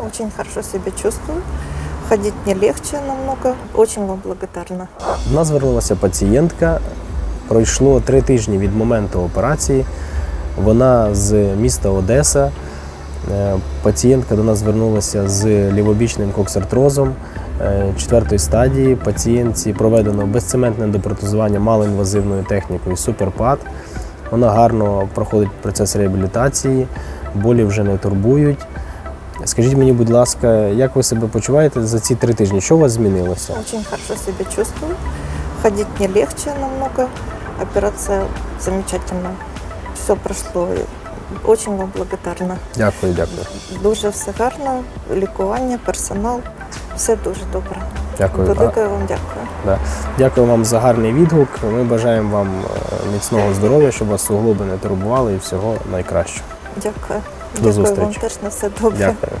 Очень хорошо себя чувствую. Ходить мне легче намного. Очень вам благодарна. До нас звернулася пацієнтка. Пройшло три тижні від моменту операції. Вона з міста Одеса. Е, Пацієнтка до нас звернулася з лівобічним коксартрозом е, четвертої стадії. Пацієнтці проведено безцементне депротезування малоінвазивною технікою Суперпад. Вона гарно проходить процес реабілітації, болі вже не турбують. Скажіть мені, будь ласка, як ви себе почуваєте за ці три тижні? Що у вас змінилося? Очень хорошо себя чувствую. Ходить мне легче намного. Операция замечательно. Все прошло. Очень вам благодарна. Дякую, дякую. Дуже все гарно. Лікування, персонал. Все дуже добре. Дякую. Велике вам дякую. Да. Дякую вам за гарний відгук. Ми бажаємо вам е, міцного здоров'я, щоб вас суглоби не турбували і всього найкращого. Дякую. До дякую вам теж на все добре. Дякую.